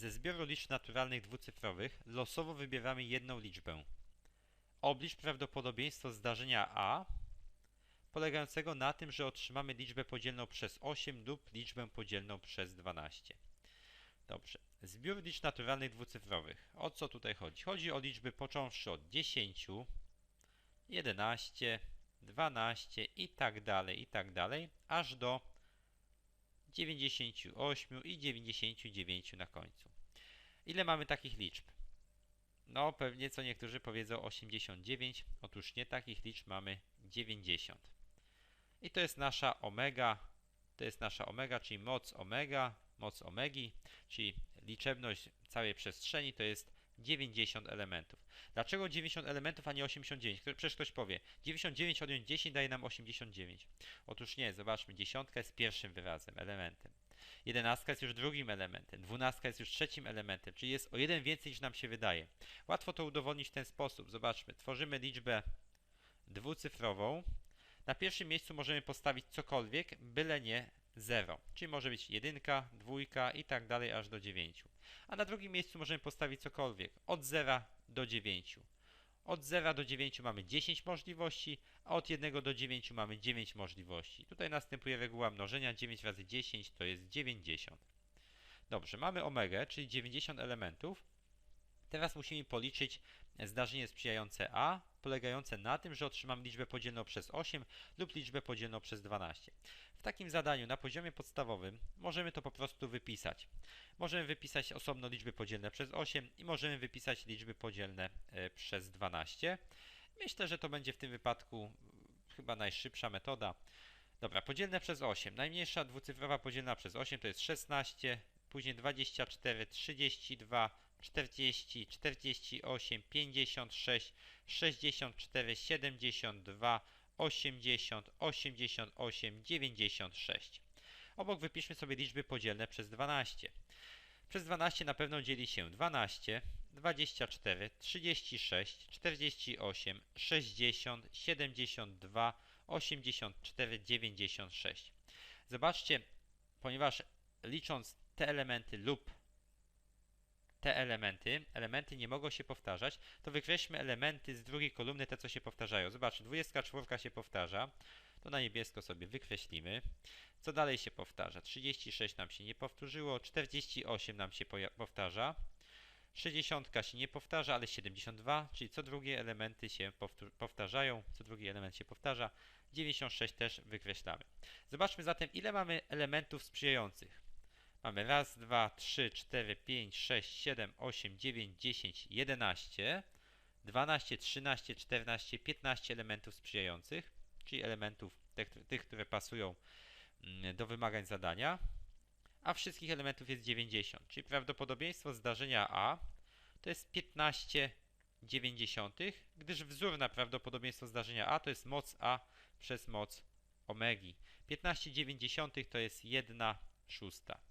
Ze zbioru liczb naturalnych dwucyfrowych losowo wybieramy jedną liczbę. Oblicz prawdopodobieństwo zdarzenia A polegającego na tym, że otrzymamy liczbę podzielną przez 8 lub liczbę podzielną przez 12. Dobrze. Zbiór liczb naturalnych dwucyfrowych. O co tutaj chodzi? Chodzi o liczby począwszy od 10, 11, 12 i tak dalej, i tak dalej, aż do 98 i 99 na końcu. Ile mamy takich liczb? No, pewnie co niektórzy powiedzą 89. Otóż nie, takich liczb mamy 90. I to jest nasza omega, to jest nasza omega, czyli moc omega, moc omegi, czyli liczebność całej przestrzeni to jest 90 elementów. Dlaczego 90 elementów, a nie 89? Przecież ktoś powie, 99 odjąć 10 daje nam 89. Otóż nie, zobaczmy, dziesiątka jest pierwszym wyrazem, elementem. Jedenastka jest już drugim elementem, dwunastka jest już trzecim elementem, czyli jest o jeden więcej niż nam się wydaje. Łatwo to udowodnić w ten sposób. Zobaczmy, tworzymy liczbę dwucyfrową. Na pierwszym miejscu możemy postawić cokolwiek, byle nie 0, czyli może być jedynka, dwójka i tak dalej aż do 9. A na drugim miejscu możemy postawić cokolwiek, od 0 do 9. Od 0 do 9 mamy 10 możliwości, a od 1 do 9 mamy 9 możliwości. Tutaj następuje reguła mnożenia, 9 razy 10 to jest 90. Dobrze, mamy omegę, czyli 90 elementów. Teraz musimy policzyć zdarzenie sprzyjające A, polegające na tym, że otrzymamy liczbę podzielną przez 8 lub liczbę podzielną przez 12. W takim zadaniu na poziomie podstawowym możemy to po prostu wypisać. Możemy wypisać osobno liczby podzielne przez 8 i możemy wypisać liczby podzielne e, przez 12. Myślę, że to będzie w tym wypadku chyba najszybsza metoda. Dobra, podzielne przez 8. Najmniejsza dwucyfrowa podzielna przez 8 to jest 16, później 24, 32, 40, 48, 56, 64, 72, 80, 88, 96. Obok wypiszmy sobie liczby podzielne przez 12. Przez 12 na pewno dzieli się 12, 24, 36, 48, 60, 72, 84, 96. Zobaczcie, ponieważ licząc te elementy lub te elementy, elementy nie mogą się powtarzać, to wykreślmy elementy z drugiej kolumny, te co się powtarzają. Zobacz, 24 się powtarza, to na niebiesko sobie wykreślimy. Co dalej się powtarza? 36 nam się nie powtórzyło, 48 nam się powtarza, 60 się nie powtarza, ale 72, czyli co drugie elementy się powtarzają, co drugi element się powtarza, 96 też wykreślamy. Zobaczmy zatem, ile mamy elementów sprzyjających. Mamy raz, dwa, trzy, cztery, pięć, sześć, siedem, osiem, dziewięć, dziesięć, jedenaście, dwanaście, trzynaście, czternaście, piętnaście elementów sprzyjających, czyli elementów tych, tych, które pasują mm, do wymagań zadania, a wszystkich elementów jest 90, czyli prawdopodobieństwo zdarzenia A to jest 15 dziewięćdziesiątych, gdyż wzór na prawdopodobieństwo zdarzenia A to jest moc A przez moc omegi. 15 dziewięćdziesiątych to jest 1 szósta.